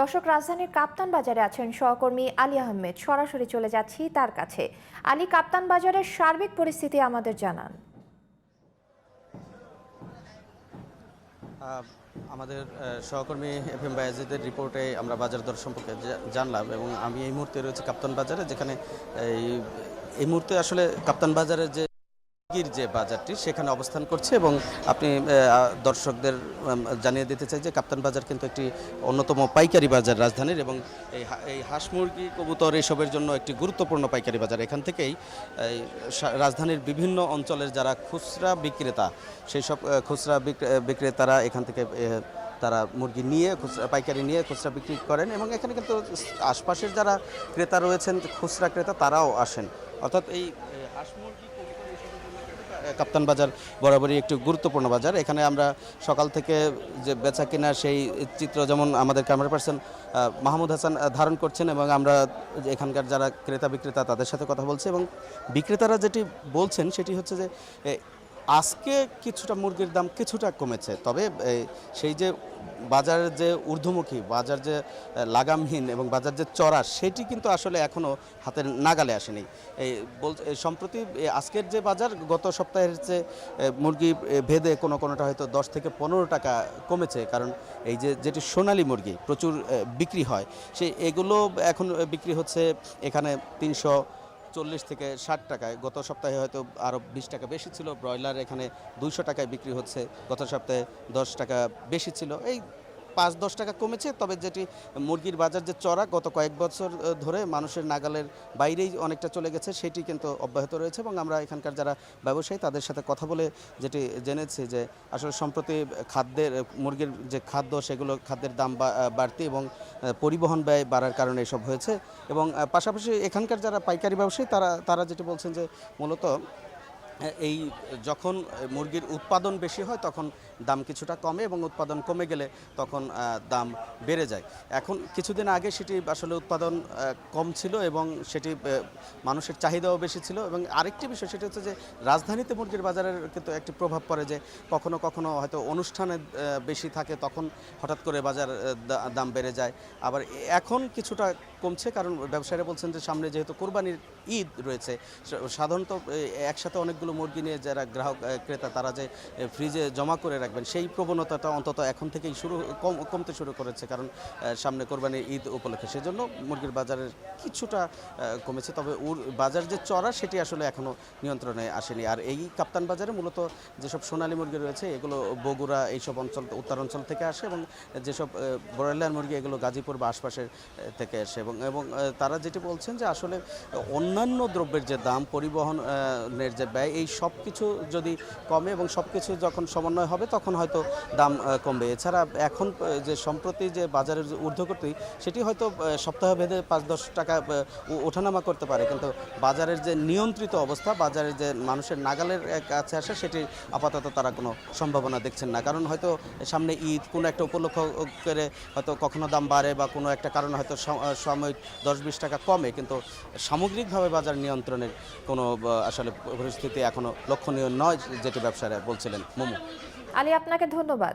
দর্শক রাজধানীর কাপ্তান বাজারে আছেন সহকর্মী আলী আহমেদ। সরাসরি চলে যাচ্ছি তার কাছে। আলী, কাপ্তান বাজারের সার্বিক পরিস্থিতি আমাদের জানান। আমাদের সহকর্মী এফ এম বায়াজিদের রিপোর্টে আমরা বাজার দর সম্পর্কে জানলাম এবং আমি এই মুহূর্তে রয়েছে কাপ্তান বাজারে, যেখানে এই এই মুহূর্তে আসলে কাপ্তান বাজারের যে মুরগির যে বাজারটি সেখানে অবস্থান করছে এবং আপনি দর্শকদের জানিয়ে দিতে চাই যে কাপ্তান বাজার কিন্তু একটি অন্যতম পাইকারি বাজার রাজধানীর এবং এই হাঁস মুরগি, কবুতর এসবের জন্য একটি গুরুত্বপূর্ণ পাইকারি বাজার। এখান থেকেই রাজধানীর বিভিন্ন অঞ্চলের যারা খুচরা বিক্রেতা সেই সব খুচরা বিক- বিক্রেতারা এখান থেকে তারা মুরগি নিয়ে, খুচরা, পাইকারি নিয়ে খুচরা বিক্রি করেন এবং এখানে কিন্তু আশপাশের যারা ক্রেতা রয়েছেন, খুচরা ক্রেতা, তারাও আসেন। অর্থাৎ এই হাঁস মুরগি কবুতর এসবের জন্য কিন্তু কাপ্তান বাজার বরাবরই একটি গুরুত্বপূর্ণ বাজার। এখানে আমরা সকাল থেকে যে বেচা কেনা সেই চিত্র যেমন আমাদের ক্যামেরা পার্সন মাহমুদ হাসান ধারণ করছেন এবং আমরা এখানকার যারা ক্রেতা বিক্রেতা তাদের সাথে কথা বলছি এবং বিক্রেতারা যেটি বলছেন সেটি হচ্ছে যে আজকে কিছুটা মুরগির দাম কিছুটা কমেছে। তবে সেই যে বাজারের যে ঊর্ধ্বমুখী, বাজার যে লাগামহীন এবং বাজার যে চড়া, সেটি কিন্তু আসলে এখনও হাতের নাগালে আসেনি। এই বল সম্প্রতি আজকের যে বাজার, গত সপ্তাহের যে মুরগি ভেদে কোনো কোনোটা হয়তো দশ থেকে পনেরো টাকা কমেছে, কারণ এই যে, যেটি সোনালী মুরগি প্রচুর বিক্রি হয় সেই এগুলো এখন বিক্রি হচ্ছে এখানে তিনশো চল্লিশ থেকে ষাট টাকায়। গত সপ্তাহে হয়তো আরও বিশ টাকা বেশি ছিল। ব্রয়লার এখানে দুইশো টাকায় বিক্রি হচ্ছে। গত সপ্তাহে দশ টাকা বেশি ছিল। এই পাঁচ দশ টাকা কমেছে, তবে যেটি মুরগির বাজার যে চড়া, গত কয়েক বছর ধরে মানুষের নাগালের বাইরেই অনেকটা চলে গেছে, সেটি কিন্তু অব্যাহত রয়েছে এবং আমরা এখানকার যারা ব্যবসায়ী, তাদের সাথে কথা বলে যেটি জেনেছি যে আসলে সম্প্রতি খাদ্যের, মুরগির যে খাদ্য, সেগুলো খাদ্যের দাম বাড়তি এবং পরিবহন ব্যয় বাড়ার কারণে এসব হয়েছে এবং পাশাপাশি এখানকার যারা পাইকারি ব্যবসায়ী, তারা তারা যেটি বলছেন যে মূলত এই যখন মুরগির উৎপাদন বেশি হয়, তখন দাম কিছুটা কমে এবং উৎপাদন কমে গেলে তখন দাম বেড়ে যায়। এখন কিছুদিন আগে সেটি আসলে উৎপাদন কম ছিল এবং সেটি মানুষের চাহিদাও বেশি ছিল এবং আরেকটি বিষয় সেটি হচ্ছে যে রাজধানীতে মুরগির বাজারের কিন্তু একটি প্রভাব পড়ে যে কখনো কখনো হয়তো অনুষ্ঠানে বেশি থাকে, তখন হঠাৎ করে বাজার দাম বেড়ে যায়। আবার এখন কিছুটা কমছে কারণ ব্যবসায়ীরা বলছেন যে সামনে যেহেতু কোরবানির ঈদ রয়েছে সাধারণত একসাথে অনেকগুলো মুরগি নিয়ে যারা গ্রাহক ক্রেতা তারা যে ফ্রিজে জমা করে রাখবেন। সেই প্রবণতাটা অন্তত এখন থেকেই শুরু, কম, কমতে শুরু করেছে, কারণ সামনে কোরবানির ঈদ উপলক্ষে। সেজন্য মুরগির বাজারের কিছুটা কমেছে, তবে ওর বাজার যে চড়া, সেটি আসলে এখনও নিয়ন্ত্রণে আসেনি। আর এই কাপ্তান বাজারে মূলত যেসব সোনালী মুরগি রয়েছে, এগুলো বগুড়া, এইসব অঞ্চল, উত্তর অঞ্চল থেকে আসে এবং যেসব ব্রয়লার মুরগি, এগুলো গাজীপুর বা আশপাশের থেকে আসে এবং এবং তারা যেটি বলছেন যে আসলে অন্যান্য দ্রব্যের যে দাম, পরিবহনের যে ব্যয়, এই সব কিছু যদি কমে এবং সব কিছু যখন সমন্বয় হবে তখন হয়তো দাম কমবে। এছাড়া এখন যে সম্প্রতি যে বাজারের ঊর্ধ্বগতি সেটি হয়তো আহ, সপ্তাহ ভেদে পাঁচ দশ টাকা ওঠানামা করতে পারে। কিন্তু বাজারের যে নিয়ন্ত্রিত অবস্থা বাজারের যে মানুষের নাগালের কাছে আসে সেটি আপাতত তারা কোনো সম্ভাবনা দেখছেন না। কারণ হয়তো সামনে ঈদ কোনো একটা উপলক্ষ করে হয়তো কখনো দাম বাড়ে বা কোনো একটা কারণে হয়তো সম- সাময়িক দশ বিশ টাকা কমে। কিন্তু সামগ্রিকভাবে বাজার নিয়ন্ত্রণের কোনো আসলে পরিস্থিতি এখনও লক্ষণীয় নয় যেটি ব্যবসায়ীরা বলছিলেন। মোমো। আলী আপনাকে ধন্যবাদ।